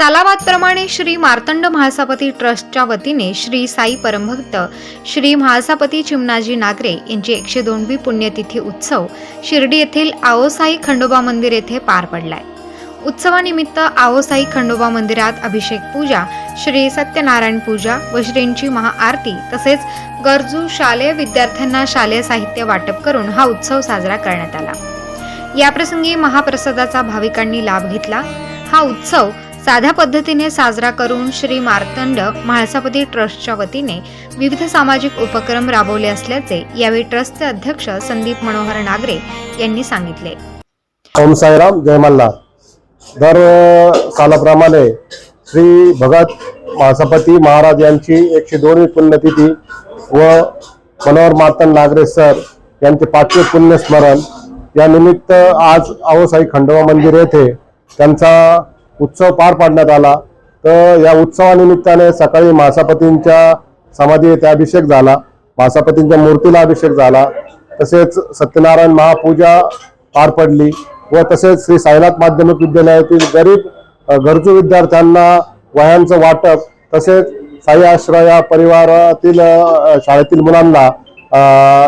सालाबादप्रमाणे श्री मार्तंड महासापती ट्रस्टच्या वतीने श्री साई परमभक्त श्री महासापती चिमनाजी नागरे यांची एकशे दोनवी पुण्यतिथी उत्सव शिर्डी येथील आओसाई खंडोबा मंदिर येथे पार पडलाय. उत्सवानिमित्त आओसाई खंडोबा मंदिरात अभिषेक पूजा श्री सत्यनारायण पूजा व श्रींची महाआरती तसेच गरजू शालेय विद्यार्थ्यांना शालेय साहित्य वाटप करून हा उत्सव साजरा करण्यात आला. याप्रसंगी महाप्रसादाचा भाविकांनी लाभ घेतला. हा उत्सव साध्या पद्धतीने साजरा करून श्री मार्तंड म्हाळसापती ट्रस्टच्या वतीने विविध सामाजिक उपक्रम राबवले असल्याचे यावेळी ट्रस्टचे अध्यक्ष संदीप मनोहर नागरे यांनी सांगितले. ओम साईराम जय मल्हार. दर सालाप्रमाणे श्री भगत म्हाळसापती महाराज यांची एकशे दोनवी पुण्यतिथी व मनोहर मातन नागरे सर यांचे पाचवे पुण्यस्मरण. यानिमित्त आज आवसाई खंडोबा मंदिर येथे त्यांचा उत्सव पार पाडण्यात आला. तर या उत्सवानिमित्ताने सकाळी मासापतींच्या समाधी येथे अभिषेक झाला. मासापतींच्या मूर्तीला अभिषेक झाला. तसेच सत्यनारायण महापूजा पार पडली व तसेच श्री साईनाथ माध्यमिक विद्यालयातील गरीब गरजू विद्यार्थ्यांना वयांचं वाटप तसेच साई आश्रय या परिवारातील शाळेतील मुलांना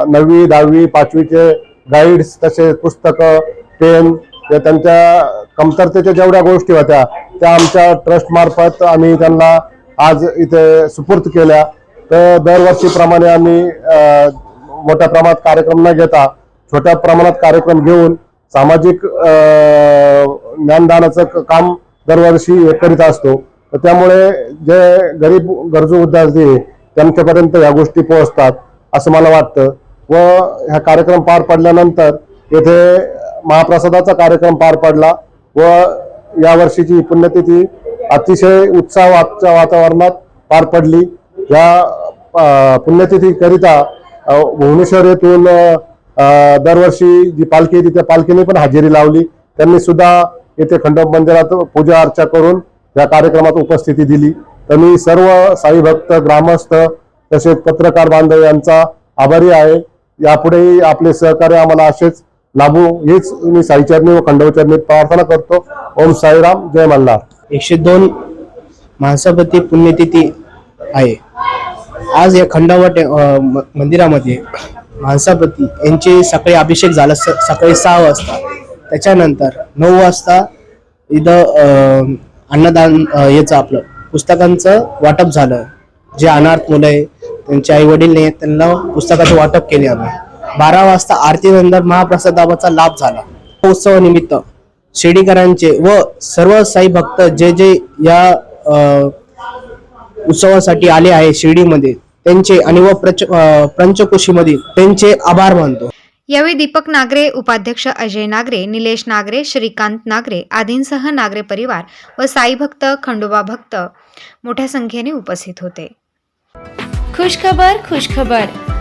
नववी दहावी पाचवीचे गाईड्स तसेच पुस्तकं पेन या त्यांच्या कमतरतेच्या जेवढ्या गोष्टी होत्या त्या आमच्या ट्रस्ट मार्फत आम्ही त्यांना आज इथे सुपूर्द केल्या. तर दरवर्षीप्रमाणे आम्ही मोठ्या प्रमाणात कार्यक्रम न घेता छोट्या प्रमाणात कार्यक्रम घेऊन सामाजिक ज्ञानदानाचं क- काम दरवर्षी हे करीत असतो. तर त्यामुळे जे गरीब गरजू विद्यार्थी आहे, त्यांच्यापर्यंत ह्या गोष्टी पोहोचतात असं मला वाटतं. व ह्या कार्यक्रम पार पडल्यानंतर येथे महाप्रसादाचा कार्यक्रम पार पडला. व या वर्षीची पुण्यतिथी अतिशय उत्साहाच्या वातावरणात पार पडली. या पुण्यतिथीकरिता भुवनेश्वर येथून दरवर्षी जी पालखी येते त्या पालखीने पण हजेरी लावली. त्यांनी सुद्धा येथे खंडोबा मंदिरात पूजा अर्चा करून या कार्यक्रमात उपस्थिती दिली. तर मी सर्व साई भक्त ग्रामस्थ तसेच पत्रकार बांधव यांचा आभारी आहे. यापुढेही आपले सहकार्य आम्हाला असेच लाभू हेच मी साईचरणी व खंडोचरणी प्रार्थना करतो. ओम साईराम जय मल्हार. एकशे दोन माणसापती पुण्यतिथी आहे. आज या खंडावट म- मंदिरामध्ये माणसापती यांचे सकाळी अभिषेक झाला स- सकाळी सहा वाजता. त्याच्यानंतर नऊ वाजता इथं अन्नदान याचं आपलं पुस्तकांचं वाटप झालं. जे अनाथ मुलं आहे त्यांचे आई वडील नाही त्यांना पुस्तकाचं वाटप केले आम्ही. बारा वाजता आरतीनंतर महाप्रसादाचा लाभ झाला. उत्सवानिमित्त शिर्डीकरांचे व सर्व साई भक्त जे जे या उत्सवासाठी आले आहे शिर्डीमध्ये त्यांचे आणि व पंचकोशीमधील त्यांचे आभार मानतो. यावेळी दीपक नागरे उपाध्यक्ष अजय नागरे निलेश नागरे श्रीकांत नागरे आदींसह नागरे परिवार व साई भक्त खंडोबा भक्त मोठ्या संख्येने उपस्थित होते. खुशखबर खुशखबर.